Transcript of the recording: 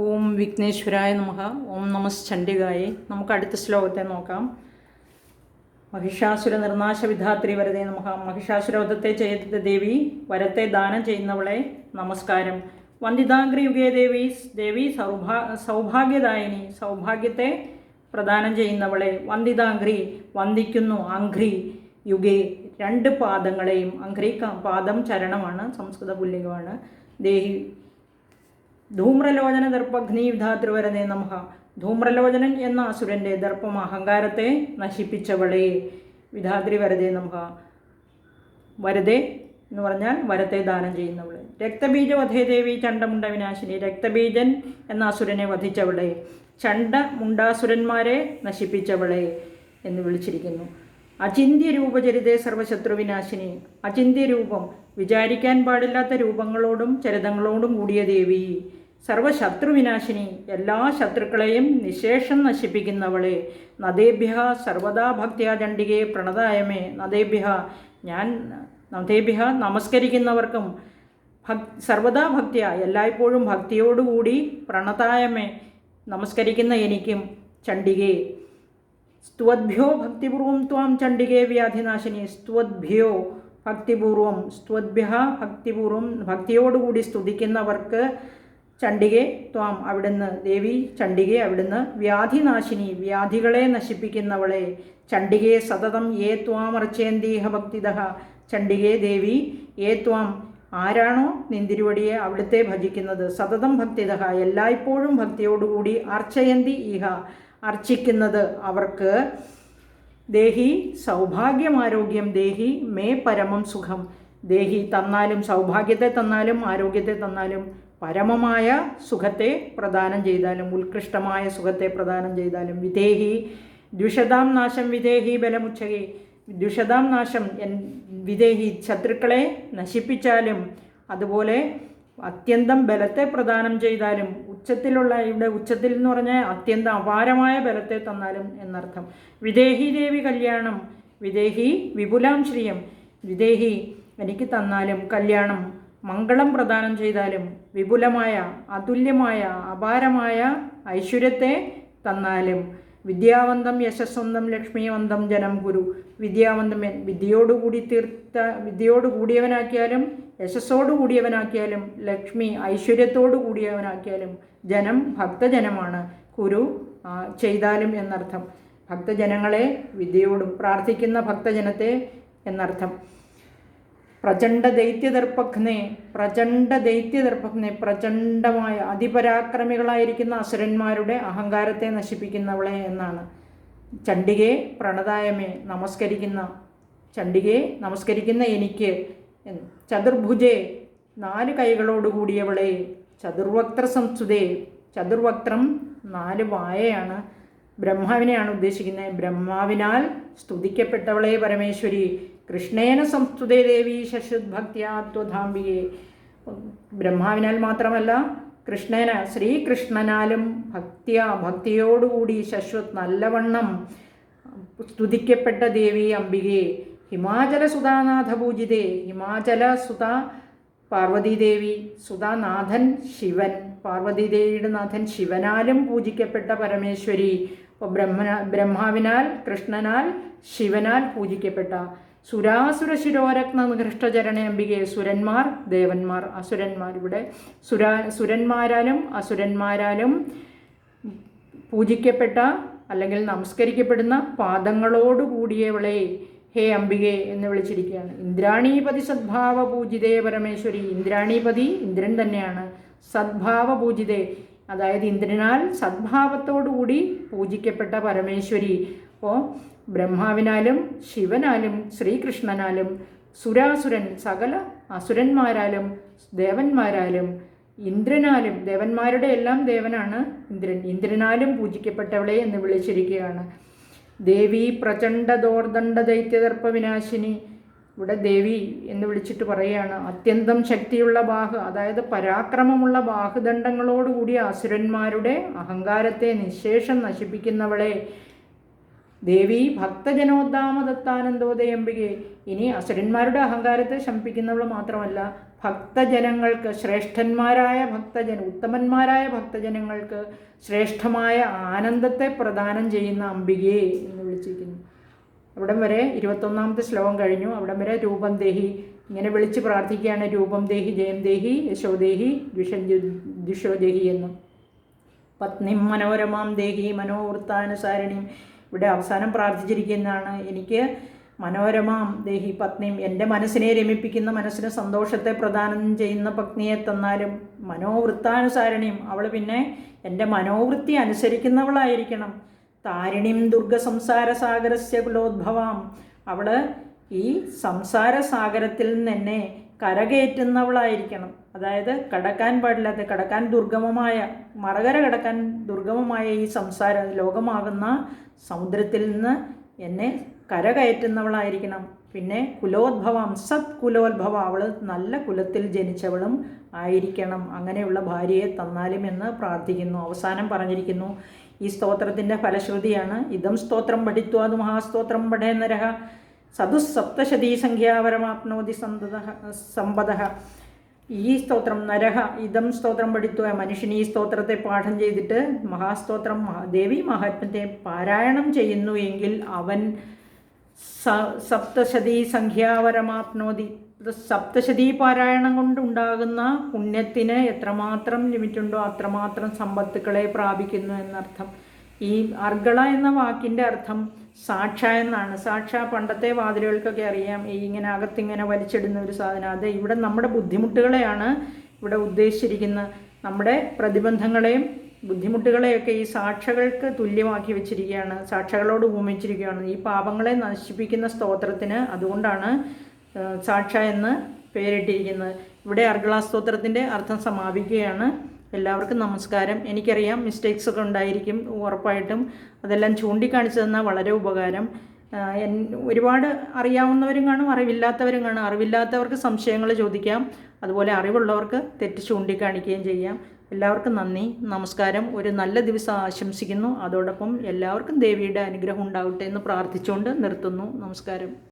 ഓം വിഘ്നേശ്വരായ നമഃ. ഓം നമസ് ചണ്ഡികായെ. നമുക്ക് അടുത്ത ശ്ലോകത്തെ നോക്കാം. മഹിഷാസുര നിർനാശ വിധാത്രി വരതേ നമഃ. മഹിഷാസുരവധത്തെ ചെയ്ത ദേവി വരത്തെ ദാനം ചെയ്യുന്നവളെ നമസ്കാരം. വന്ദിതാഗ്രിയുഗേ ദേവി ദേവി സൗഭാ സൗഭാഗ്യദായിനി സൗഭാഗ്യത്തെ പ്രദാനം ചെയ്യുന്നവളെ വന്ദിതാഗ്രി വന്ദിക്കുന്നു അംഘ്രി യുഗേ. രണ്ട് പാദങ്ങളെയും അംഘ്രി പാദം ചരണമാണ് സംസ്കൃത പുല്ലികമാണ്. ദേഹി ധൂമ്രലോചന ദർപ്പഘ്നി നമ. ധൂമ്രലോചനൻ എന്ന അസുരന്റെ ദർപ്പം അഹങ്കാരത്തെ നശിപ്പിച്ചവളെ. വിധാത്രി വരതേ നമഃ. വരതേ എന്ന് പറഞ്ഞാൽ വരത്തെ ദാനം ചെയ്യുന്നവളെ. രക്തബീജ വധേദേവി ചണ്ടമുണ്ട വിനാശിനി. രക്തബീജൻ എന്ന അസുരനെ വധിച്ചവളെ. ചണ്ട മുണ്ടാസുരന്മാരെ നശിപ്പിച്ചവളെ എന്ന് വിളിച്ചിരിക്കുന്നു. അചിന്ത്യ രൂപചരിതേ സർവശത്രു വിനാശിനി. അചിന്ത്യ രൂപം വിചാരിക്കാൻ പാടില്ലാത്ത രൂപങ്ങളോടും ചരിതങ്ങളോടും കൂടിയ ദേവി. സർവശത്രുവിനാശിനി എല്ലാ ശത്രുക്കളെയും നിശേഷം നശിപ്പിക്കുന്നവളെ. നദേഭ്യ സർവദാ ഭക്തിയ പ്രണതായമേ. നദേഭ്യ ഞാൻ നദേഭ്യ നമസ്കരിക്കുന്നവർക്കും ഭക് സർവദാ ഭക്തിയ എല്ലായ്പ്പോഴും ഭക്തിയോടുകൂടി പ്രണതായമേ നമസ്കരിക്കുന്ന എനിക്കും ചണ്ഡികേ. സ്ത്വദ്ഭ്യോ ഭക്തിപൂർവം ത്വാം ചണ്ഡികേ വ്യാധിനാശിനി. സ്ത്വദ്ഭ്യോ ഭക്തിപൂർവം സ്ത്വദ്ഭ്യ ഭക്തിപൂർവം ഭക്തിയോടുകൂടി സ്തുതിക്കുന്നവർക്ക് ചണ്ഡികെ ത്വാം അവിടുന്ന് ദേവി ചണ്ഡികെ അവിടുന്ന് വ്യാധിനാശിനി വ്യാധികളെ നശിപ്പിക്കുന്നവളെ ചണ്ഡികെ സതതം ഏ ത്വാം അർച്ചേന്തീഹ ഭക്തിദ ചണ്ഡികെ ദേവി ഏ ത്വാം ആരാണോ നിന്തിരുവടിയെ അവിടുത്തെ ഭജിക്കുന്നത് സതതം ഭക്തിത എല്ലായ്പ്പോഴും ഭക്തിയോടുകൂടി അർച്ചയന്തി ഇഹ അർച്ചിക്കുന്നത് അവർക്ക് ദേഹി സൗഭാഗ്യം ആരോഗ്യം ദേഹി മേ പരമം സുഖം ദേഹി തന്നാലും സൗഭാഗ്യത്തെ തന്നാലും ആരോഗ്യത്തെ തന്നാലും പരമമായ സുഖത്തെ പ്രദാനം ചെയ്താലും ഉത്കൃഷ്ടമായ സുഖത്തെ പ്രദാനം ചെയ്താലും വിദേഹി ദ്വിഷതാം നാശം വിദേഹി ബലമുച്ചകെ ദ്വിഷതാം നാശം എൻ വിദേഹി ശത്രുക്കളെ നശിപ്പിച്ചാലും അതുപോലെ അത്യന്തം ബലത്തെ പ്രദാനം ചെയ്താലും ഉച്ചത്തിലുള്ള ഇവിടെ ഉച്ചത്തിൽ എന്ന് പറഞ്ഞാൽ അത്യന്തം അപാരമായ ബലത്തെ തന്നാലും എന്നർത്ഥം. വിദേഹി ദേവി കല്യാണം വിദേഹി വിപുലാം ശ്രീയം വിദേഹി എനിക്ക് തന്നാലും കല്യാണം മംഗളം പ്രദാനം ചെയ്താലും വിപുലമായ അതുല്യമായ അപാരമായ ഐശ്വര്യത്തെ തന്നാലും വിദ്യാവന്തം യശസ്വന്തം ലക്ഷ്മിവന്തം ജനം ഗുരു. വിദ്യാവന്തം വിദ്യയോടുകൂടി തീർത്ത വിദ്യയോട് കൂടിയവനാക്കിയാലും യശസ്സോട് കൂടിയവനാക്കിയാലും ലക്ഷ്മി ഐശ്വര്യത്തോടു കൂടിയവനാക്കിയാലും ജനം ഭക്തജനമാണ്. കുരു ചെയ്താലും എന്നർത്ഥം. ഭക്തജനങ്ങളെ വിദ്യയോടും പ്രാർത്ഥിക്കുന്ന ഭക്തജനത്തെ എന്നർത്ഥം. പ്രചണ്ഡ ദൈത്യദർപ്പഘ്നെ പ്രചണ്ഡ ദൈത്യദർപ്പഘ്നെ പ്രചണ്ഡമായ അതിപരാക്രമികളായിരിക്കുന്ന അസുരന്മാരുടെ അഹങ്കാരത്തെ നശിപ്പിക്കുന്നവളെ എന്നാണ്. ചണ്ഡികയെ പ്രണതായമേ നമസ്കരിക്കുന്ന ചണ്ഡികയെ നമസ്കരിക്കുന്ന എനിക്ക് ചതുർഭുജേ നാല് കൈകളോടുകൂടിയവളെ ചതുർവക്ത്ര സംസ്തുതേ ചതുർവക്ത്രം നാല് വായയാണ് ബ്രഹ്മാവിനെയാണ് ഉദ്ദേശിക്കുന്നത്. ബ്രഹ്മാവിനാൽ സ്തുതിക്കപ്പെട്ടവളെ പരമേശ്വരി. കൃഷ്ണേന സംസ്തുതേ ദേവി ശശുദ്ഭക്തിയാത്വധാംബികെ ബ്രഹ്മാവിനാൽ മാത്രമല്ല കൃഷ്ണന ശ്രീകൃഷ്ണനാലും ഭക്തിയ ഭക്തിയോടുകൂടി ശശ്വത് നല്ലവണ്ണം സ്തുതിക്കപ്പെട്ട ദേവി അംബികയെ ഹിമാചല സുതാനാഥ പൂജിതേ ഹിമാചല സുത പാർവതീദേവി സുതാനാഥൻ ശിവൻ പാർവതീദേവിയുടെ നാഥൻ ശിവനാലും പൂജിക്കപ്പെട്ട പരമേശ്വരി. ബ്രഹ്മ ബ്രഹ്മാവിനാൽ കൃഷ്ണനാൽ ശിവനാൽ പൂജിക്കപ്പെട്ട സുരാസുര ശിരോരത്ന നികൃഷ്ടചരണ അംബികെ സുരന്മാർ ദേവന്മാർ അസുരന്മാർ. ഇവിടെ സുരാ സുരന്മാരാലും അസുരന്മാരാലും പൂജിക്കപ്പെട്ട അല്ലെങ്കിൽ നമസ്കരിക്കപ്പെടുന്ന പാദങ്ങളോട് കൂടിയവളെ ഹേ അംബികെ എന്ന് വിളിച്ചിരിക്കുകയാണ്. ഇന്ദ്രാണീപതി സദ്ഭാവ പൂജിതേ പരമേശ്വരി. ഇന്ദ്രാണീപതി ഇന്ദ്രൻ തന്നെയാണ്. സദ്ഭാവ പൂജിതേ അതായത് ഇന്ദ്രനാൽ സദ്ഭാവത്തോടുകൂടി പൂജിക്കപ്പെട്ട പരമേശ്വരി. അപ്പോൾ ബ്രഹ്മാവിനാലും ശിവനാലും ശ്രീകൃഷ്ണനാലും സുരാസുരൻ സകല അസുരന്മാരാലും ദേവന്മാരാലും ഇന്ദ്രനാലും ദേവന്മാരുടെ എല്ലാം ദേവനാണ് ഇന്ദ്രൻ. ഇന്ദ്രനാലും പൂജിക്കപ്പെട്ടവളെ എന്ന് വിളിച്ചിരിക്കുകയാണ്. ദേവി പ്രചണ്ഡ ദോർദണ്ഡ ദൈത്യദർപ്പ വിനാശിനി. ഇവിടെ ദേവി എന്ന് വിളിച്ചിട്ട് പറയുകയാണ് അത്യന്തം ശക്തിയുള്ള ബാഹു അതായത് പരാക്രമമുള്ള ബാഹുദണ്ഡങ്ങളോടുകൂടിയ അസുരന്മാരുടെ അഹങ്കാരത്തെ നിശേഷം നശിപ്പിക്കുന്നവളെ ദേവി ഭക്തജനോദ്ധാമദത്താനന്ദോദയംബികെ ഇനി അസുരന്മാരുടെ അഹങ്കാരത്തെ ശമിപ്പിക്കുന്നവൾ മാത്രമല്ല ഭക്തജനങ്ങൾക്ക് ശ്രേഷ്ഠന്മാരായ ഭക്തജന ഉത്തമന്മാരായ ഭക്തജനങ്ങൾക്ക് ശ്രേഷ്ഠമായ ആനന്ദത്തെ പ്രദാനം ചെയ്യുന്ന അംബികയെ എന്ന് വിളിച്ചിരിക്കുന്നു. അവിടം വരെ ഇരുപത്തൊന്നാമത്തെ ശ്ലോകം കഴിഞ്ഞു. അവിടം വരെ രൂപം ദേഹി. ഇങ്ങനെ വിളിച്ച് പ്രാർത്ഥിക്കുകയാണ്. രൂപം ദേഹി ജയം ദേഹി യശോദേഹി ദ്വിഷൻ ദ്വിഷോദേഹി എന്നും. പത്നിം മനോരമാം ദേഹി മനോവൃത്താനുസാരിണിയും ഇവിടെ അവസാനം പ്രാർത്ഥിച്ചിരിക്കുന്നതാണ്. എനിക്ക് മനോരമാം ദേഹി പത്നിയും എന്റെ മനസ്സിനെ രമിപ്പിക്കുന്ന മനസ്സിന് സന്തോഷത്തെ പ്രദാനം ചെയ്യുന്ന പത്നിയെ തന്നാലും മനോവൃത്താനുസാരണിയും അവൾ പിന്നെ എന്റെ മനോവൃത്തി അനുസരിക്കുന്നവളായിരിക്കണം. താരിണിം ദുർഗ സംസാര സാഗരസ്യ കുലോദ്ഭവാം. അവൾ ഈ സംസാര സാഗരത്തിൽ നിന്ന് എന്നെ കരകയറ്റുന്നവളായിരിക്കണം. അതായത് കടക്കാൻ പാടില്ലാത്ത കടക്കാൻ ദുർഗമമായ മറകര കടക്കാൻ ദുർഗമമായ ഈ സംസാര ലോകമാകുന്ന സമുദ്രത്തിൽ നിന്ന് എന്നെ കരകയറ്റുന്നവളായിരിക്കണം. പിന്നെ കുലോദ്ഭവം സത് കുലോദ്ഭവ അവൾ നല്ല കുലത്തിൽ ജനിച്ചവളും ആയിരിക്കണം. അങ്ങനെയുള്ള ഭാര്യയെ തന്നാലും എന്ന് പ്രാർത്ഥിക്കുന്നു. അവസാനം പറഞ്ഞിരിക്കുന്നു ഈ സ്തോത്രത്തിന്റെ ഫലശ്രുതിയാണ്. ഇതം സ്തോത്രം പഠിത്വാത് മഹാസ്തോത്രം പഠേന്നരഹ. സതുസപ്തശതീ സംഖ്യാപരമാപ്നോതി സന്തത സമ്പദ. ഈ സ്തോത്രം നരഹ ഇതം സ്തോത്രം പഠിത്വ മനുഷ്യൻ ഈ സ്തോത്രത്തെ പാഠം ചെയ്തിട്ട് മഹാസ്തോത്രം ദേവി മഹാത്മത്തെ പാരായണം ചെയ്യുന്നു എങ്കിൽ അവൻ സ സപ്തശതീ സംഖ്യാപരമാപ്നോതി സപ്തശതീ പാരായണം കൊണ്ടുണ്ടാകുന്ന പുണ്യത്തിന് എത്രമാത്രം ലിമിറ്റുണ്ടോ അത്രമാത്രം സമ്പത്തുക്കളെ പ്രാപിക്കുന്നു എന്നർത്ഥം. ഈ അർഗള എന്ന വാക്കിന്റെ അർത്ഥം സാക്ഷ എന്നാണ്. സാക്ഷ പണ്ടത്തെ വാതിലുകൾക്കൊക്കെ അറിയാം. ഈ ഇങ്ങനെ അകത്തിങ്ങനെ വലിച്ചിടുന്ന ഒരു സാധനം. അത് ഇവിടെ നമ്മുടെ ബുദ്ധിമുട്ടുകളെയാണ് ഇവിടെ ഉദ്ദേശിച്ചിരിക്കുന്നത്. നമ്മുടെ പ്രതിബന്ധങ്ങളെയും ബുദ്ധിമുട്ടുകളെയൊക്കെ ഈ സാക്ഷകൾക്ക് തുല്യമാക്കി വെച്ചിരിക്കുകയാണ്. സാക്ഷകളോട് ഉപമിച്ചിരിക്കുകയാണ് ഈ പാപങ്ങളെ നശിപ്പിക്കുന്ന സ്തോത്രത്തിന് അതുകൊണ്ടാണ് സാക്ഷ എന്ന് പേരിട്ടിരിക്കുന്നത്. ഇവിടെ അർഗളാസ്തോത്രത്തിന്റെ അർത്ഥം സമാപിക്കുകയാണ്. എല്ലാവർക്കും നമസ്കാരം. എനിക്കറിയാം മിസ്റ്റേക്സ് ഒക്കെ ഉണ്ടായിരിക്കും ഉറപ്പായിട്ടും. അതെല്ലാം ചൂണ്ടിക്കാണിച്ചു തന്നാൽ വളരെ ഉപകാരം. ഒരുപാട് അറിയാവുന്നവരും കാണും അറിവില്ലാത്തവരും കാണും. അറിവില്ലാത്തവർക്ക് സംശയങ്ങൾ ചോദിക്കാം. അതുപോലെ അറിവുള്ളവർക്ക് തെറ്റ് ചൂണ്ടിക്കാണിക്കുകയും ചെയ്യാം. എല്ലാവർക്കും നന്ദി. നമസ്കാരം. ഒരു നല്ല ദിവസം ആശംസിക്കുന്നു. അതോടൊപ്പം എല്ലാവർക്കും ദേവിയുടെ അനുഗ്രഹം ഉണ്ടാവട്ടെ എന്ന് പ്രാർത്ഥിച്ചുകൊണ്ട് നിർത്തുന്നു. നമസ്കാരം.